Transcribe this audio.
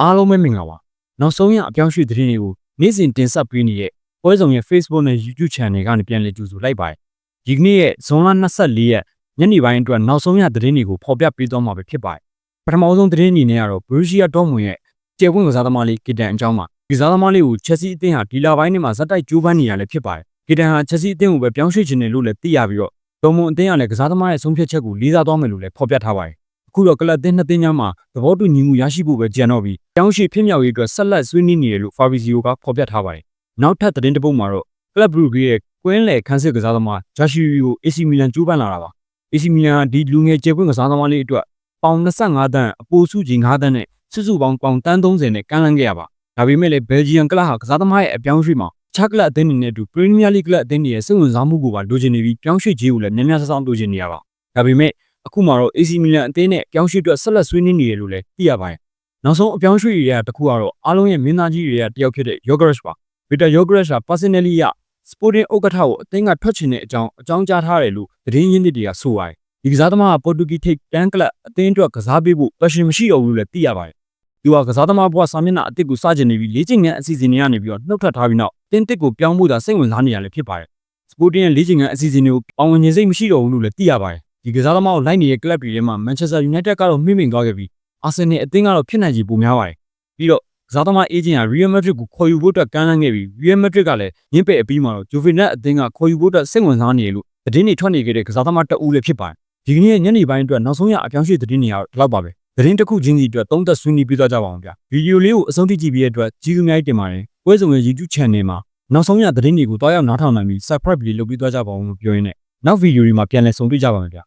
အားလုံးပဲမင်္ဂလာပါနောက်ဆုံးရအပြောင်းရွှေ့သတင်းတွေကိုနေ့စဉ်တင်ဆက်ပေးနေတဲ့ပွဲဆောင်ရဲ့ Facebook နဲ့ YouTube Channel ကနေပြန်လည်ကြိုဆိုလိုက်ပါတယ်ဒီကနေ့ရဲ့ဇွန်လ24ရက်ညနေပိုင်းအတွက်နောက်ဆုံးရသတင်းတွေကိုဖော်ပြပေးသွားမှာပဲဖြစ်ပါတယ်ပထမဆုံးသတင်းအနေနဲ့ကတော့ Borussia Dortmund ရဲ့ကျေပွင့်ကစားသမားလေးကီတန်အကြောင်းပါကစားသမားလေးကို Chelsea အသင်းဟာဒီလပိုင်းနဲ့မှာဇက်တိုက်ကြိုးပမ်းနေရလဲဖြစ်ပါတယ်ကီတန်ဟာ Chelsea အသင်းကိုပဲပြောင်းရွှေ့ခြင်းတယ်လို့လည်းသိရပြီးတော့ဒေါ်မွန်အသင်းကလည်းကစားသမားရဲ့ဆုံးဖြတ်ချက်ကိုလေးစားသွားမယ်လို့လည်းဖော်ပြထားပါတယ် အခုတော့ကလပ်အသင်းနှစ်သင်းကြားမှာသဘောတူညီမှုရရှိဖို့ပဲကြံတော့ပြီးပြောင်းရွှေ့ဖြစ်မြောက်ရေးအတွက်ဆက်လက်ဆွေးနွေးနေတယ်လို့ Fabrizio ကဖော်ပြထားပါတယ်နောက်ထပ်သတင်းတစ်ပုဒ်မှာတော့ Club Brugge ရဲ့ကွင်းလယ်ခန်းစစ်ကစားသမား Joshua ကို AC Milan ကြိုးပမ်းလာတာပါ AC Milan ကဒီလူငယ်ကျေပွင့်ကစားသမားလေးအတွက်ပေါင်25တန်းအပိုစုကြီး9တန်းနဲ့စုစုပေါင်းပေါင်တန်း30နဲ့ကမ်းလှမ်းခဲ့ရပါဒါပေမဲ့လည်း Belgian ကလပ်ဟာကစားသမားရဲ့အပြောင်းရွှေ့မှာချက်ကလပ်အသင်းတွေနဲ့အတူ Premier League ကလပ်အသင်းတွေရဲ့စိတ်ဝင်စားမှုကိုပါလိုချင်နေပြီးပြောင်းရွှေ့ခြင်းကိုလည်းများများဆဆလိုချင်နေရပါဒါပေမဲ့ အခုမှတော့ AC Milan အသင်းနဲ့ပြောင်းရွှေ့အတွက်ဆက်လက်ဆွေးနွေးနေတယ်လို့လည်းသိရပါတယ်နောက်ဆုံးအပြောင်းရွှေ့တွေကတခုကတော့အားလုံးရဲ့မင်းသားကြီးတွေကတယောက်ဖြစ်တဲ့ Yogres ပါ Victor Yogres က personally ရ Sporting ဥက္ကဋ္ဌကိုအသင်းကထွက်ချင်တဲ့အကြောင်းအကြောင်းကြားထားတယ်လို့သတင်းရင်းမြစ်တွေကဆိုပါတယ်ဒီကစားသမားကပေါ်တူဂီထိပ်တန်းကလပ်အသင်းအတွက်ကစားပေးဖို့ passion မရှိတော့ဘူးလို့လည်းသိရပါတယ်သူကကစားသမားဘဝစာမျက်နှာအသစ်ကိုစတင်နေပြီးလေ့ကျင့်ခန်းအစီအစဉ်တွေကနေပြီးတော့နှုတ်ထွက်ထားပြီးနောက်တင်းတစ်ကိုပြောင်းဖို့သာစိတ်ဝင်စားနေရလည်းဖြစ်ပါတယ် Sporting ရဲ့လေ့ကျင့်ခန်းအစီအစဉ်တွေကိုပေါဝင်ခြင်းစိတ်မရှိတော့ဘူးလို့လည်းသိရပါတယ် ဒီကစားသမားကိုလိုက်နေတဲ့ကလပ်တွေထဲမှာ Manchester United ကတော့မှိမိန်သွားခဲ့ပြီး Arsenal အသင်းကတော့ဖြစ်နိုင်ခြေပိုများပါတယ်ပြီးတော့ကစားသမားအေဂျင့်က Real Madrid ကိုခေါ်ယူဖို့အတွက်ကမ်းလှမ်းခဲ့ပြီး Real Madrid ကလည်းညှင်းပယ်အပြီးမှာတော့ Juventus အသင်းကခေါ်ယူဖို့အတွက်စိတ်ဝင်စားနေတယ်လို့သတင်းတွေထွက်နေခဲ့တဲ့ကစားသမားတအူးလည်းဖြစ်ပါတယ်ဒီကနေ့ညနေပိုင်းအတွက်နောက်ဆုံးရအပြောင်းရွှေ့သတင်းတွေကတော့ဒီလောက်ပါပဲသတင်းတစ်ခုချင်းစီအတွက်သုံးသက်ဆွေးနွေးပြသကြပါအောင်ဗျာဗီဒီယိုလေးကိုအဆုံးထိကြည့်ပြီးတဲ့အတွက်ကျေးဇူးအများကြီးတင်ပါတယ်ပွဲဆောင်ရဲ့ YouTube Channel မှာနောက်ဆုံးရသတင်းတွေကိုတွားရောက်နားထောင်နိုင်ပြီး Subscribe လေးလုပ်ပြီးသွားကြပါအောင်လို့ပြောရင်းနဲ့နောက်ဗီဒီယိုတွေမှာပြန်လည်ဆုံတွေ့ကြပါမယ်ဗျာ